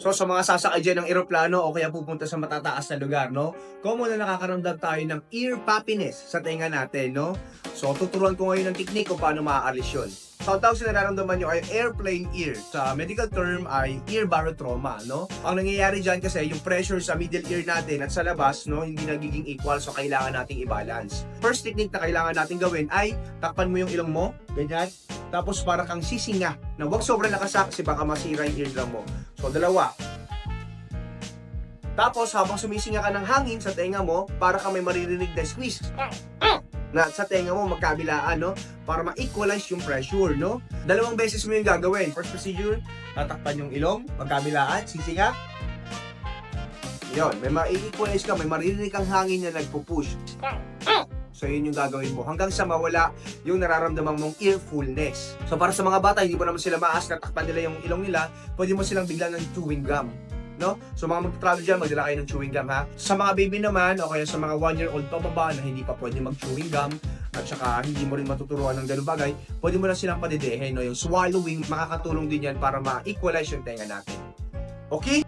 So sa mga sasakay dyan ng eroplano o kaya pupunta sa matataas na lugar, no? Common na nakakaramdam tayo ng ear puffiness sa tenga natin, no? So tuturuan ko ngayon ng technique kung paano maaalis yun. So ang tawag sa nararamdaman nyo ay airplane ear. Sa medical term ay ear barotrauma, no? Ang nangyayari dyan kasi yung pressure sa middle ear natin at sa labas, no, hindi nagiging equal so kailangan nating i-balance. First technique na kailangan natin gawin ay takpan mo yung ilong mo, ganyan. Tapos para kang sisinga na huwag sobrang nakasak kasi baka masira yung eardrum mo. So dalawa, tapos, habang sumisinga ka ng hangin sa tenga mo, para ka may maririnig na squeeze. Na sa tenga mo, magkabilaan, no? Para ma-equalize yung pressure, no? Dalawang beses mo yung gagawin. First procedure, tatakpan yung ilong, magkabilaan, sisinga. Yun, may ma-equalize ka, may maririnig kang hangin na nagpo-push. So, yun yung gagawin mo. Hanggang sa mawala yung nararamdaman mong earfulness. So, para sa mga bata, hindi mo naman sila maas, natakpan nila yung ilong nila, pwede mo silang bigla ng chewing gum no? So mga mag-travel dyan, magdala kayo ng chewing gum ha. Sa mga baby naman, o kaya sa mga 1-year-old pababa na hindi pa pwede mag-chewing gum, at saka hindi mo rin matuturuan ng ganung bagay, pwede mo lang silang padidehin, no? Yung swallowing, makakatulong din yan para ma-equalize yung tenga natin. Okay?